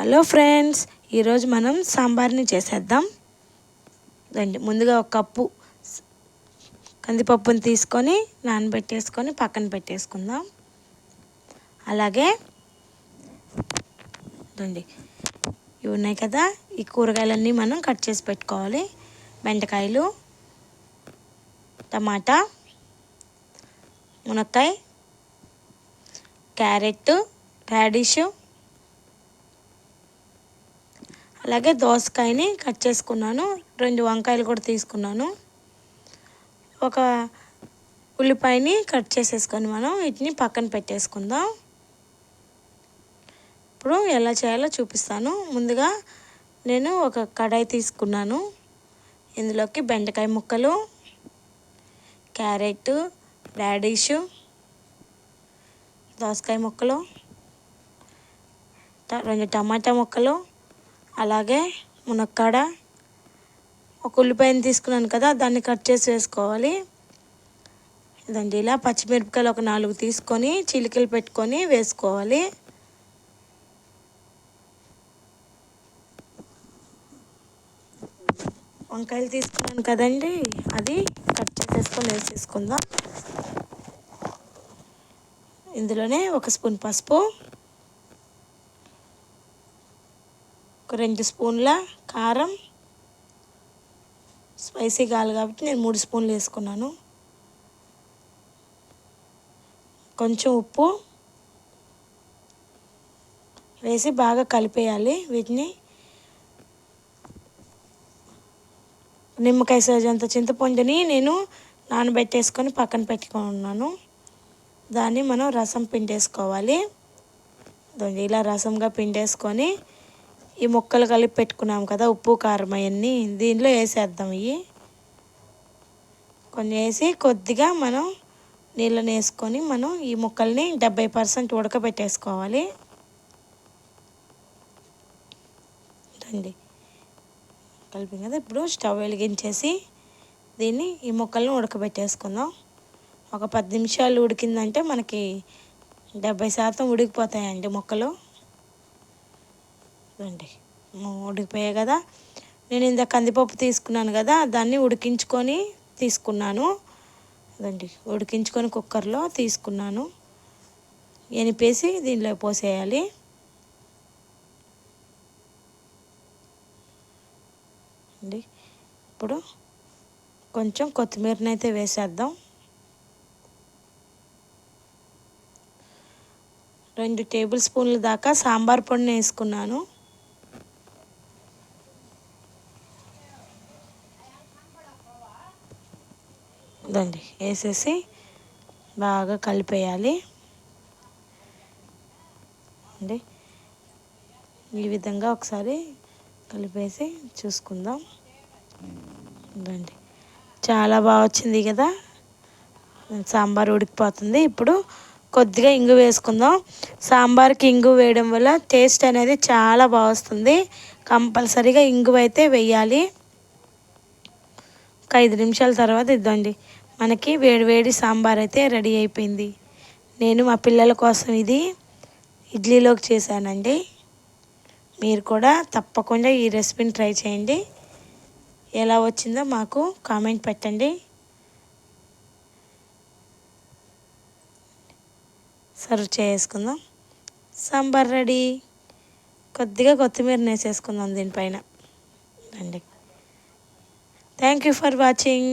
Hello friends ఈరోజు మనం సాంబార్ని చేసేద్దాం. రండి ముందుగా ఒక కప్పు కందిపప్పుని తీసుకొని నానబెట్టేసుకొని పక్కన పెట్టేసుకుందాం. అలాగే రండి ఇవి ఉన్నాయి కదా ఈ కూరగాయలన్నీ మనం కట్ చేసి పెట్టుకోవాలి. బెండకాయలు టమాటా మునక్కాయ క్యారెట్ రాడిష్ అలాగే దోసకాయని కట్ చేసుకున్నాను. రెండు వంకాయలు కూడా తీసుకున్నాను. ఒక ఉల్లిపాయని కట్ చేసేసుకొని మనం వీటిని పక్కన పెట్టేసుకుందాం. ఇప్పుడు ఎలా చేయాలో చూపిస్తాను. ముందుగా నేను ఒక కడాయి తీసుకున్నాను. ఇందులోకి బెండకాయ ముక్కలు క్యారెట్ రాడిష్ దోసకాయ ముక్కలు రెండు టమాటా ముక్కలు అలాగే మునక్కాడ. ఒక ఉల్లిపాయని తీసుకున్నాను కదా దాన్ని కట్ చేసి వేసుకోవాలి. ఇదండి ఇలా పచ్చిమిరపకాయలు ఒక నాలుగు తీసుకొని చిలికలు పెట్టుకొని వేసుకోవాలి. వంకాయలు తీసుకున్నాను కదండి అది కట్ చేసేసుకొని వేసేసుకుందాం. ఇందులోనే ఒక స్పూన్ పసుపు. ఒక రెండు స్పూన్ల కారం స్పైసీ కావాలి కాబట్టి నేను మూడు స్పూన్లు వేసుకున్నాను. కొంచెం ఉప్పు వేసి బాగా కలిపేయాలి వీటిని. నిమ్మకాయ సైజంత చింతపండుని నేను నానబెట్టేసుకొని పక్కన పెట్టుకున్నాను. దాన్ని మనం రసం పిండేసుకోవాలి. ఇలా రసంగా పిండేసుకొని ఈ ముక్కలు కలిపి పెట్టుకున్నాం కదా ఉప్పు కారం అవన్నీ. దీనిలో వేసేద్దాం ఇవి కొన్ని వేసి కొద్దిగా మనం నీళ్ళని వేసుకొని మనం ఈ ముక్కల్ని డెబ్బై పర్సెంట్ ఉడకబెట్టేసుకోవాలి. రండి. కలిపి కదా ఇప్పుడు స్టవ్ వెలిగించేసి దీన్ని ఈ ముక్కల్ని ఉడకబెట్టేసుకుందాం. ఒక పది నిమిషాలు ఉడికిందంటే మనకి డెబ్బై శాతం ఉడికిపోతాయండి ముక్కలు. రండి. ఉడికిపోయాయి కదా? నేను ఇంత కందిపప్పు తీసుకున్నాను కదా దాన్ని ఉడికించుకొని తీసుకున్నాను. అదండి ఉడికించుకొని కుక్కర్లో తీసుకున్నాను. ఎనిపేసి దీనిలో పోసేయాలి. అండి ఇప్పుడు కొంచెం కొత్తిమీరని అయితే వేసేద్దాం. రెండు టేబుల్ స్పూన్ల దాకా సాంబార్ పొడిని వేసుకున్నాను. దండి వేసేసి బాగా కలిపేయాలి. అండి. ఈ విధంగా ఒకసారి కలిపేసి చూసుకుందాం. రండి చాలా బాగా వచ్చింది కదా? సాంబార్ ఉడికిపోతుంది. ఇప్పుడు కొద్దిగా ఇంగు వేసుకుందాం. సాంబార్కి ఇంగు వేయడం వల్ల టేస్ట్ అనేది చాలా బాగా వస్తుంది. కంపల్సరీగా ఇంగు అయితే వేయాలి. ఒక ఐదు నిమిషాల తర్వాత ఇద్దండి. మనకి వేడి వేడి సాంబార్ అయితే రెడీ అయిపోయింది. నేను మా పిల్లల కోసం ఇది ఇడ్లీలోకి చేశానండి. మీరు కూడా తప్పకుండా ఈ రెసిపీని ట్రై చేయండి. ఎలా వచ్చిందో మాకు కామెంట్ పెట్టండి. సర్వ్ చేసుకుందాం. సాంబార్ రెడీ. కొద్దిగా కొత్తిమీర వేసేసుకుందాం దీనిపైన. రండి. Thank you for watching.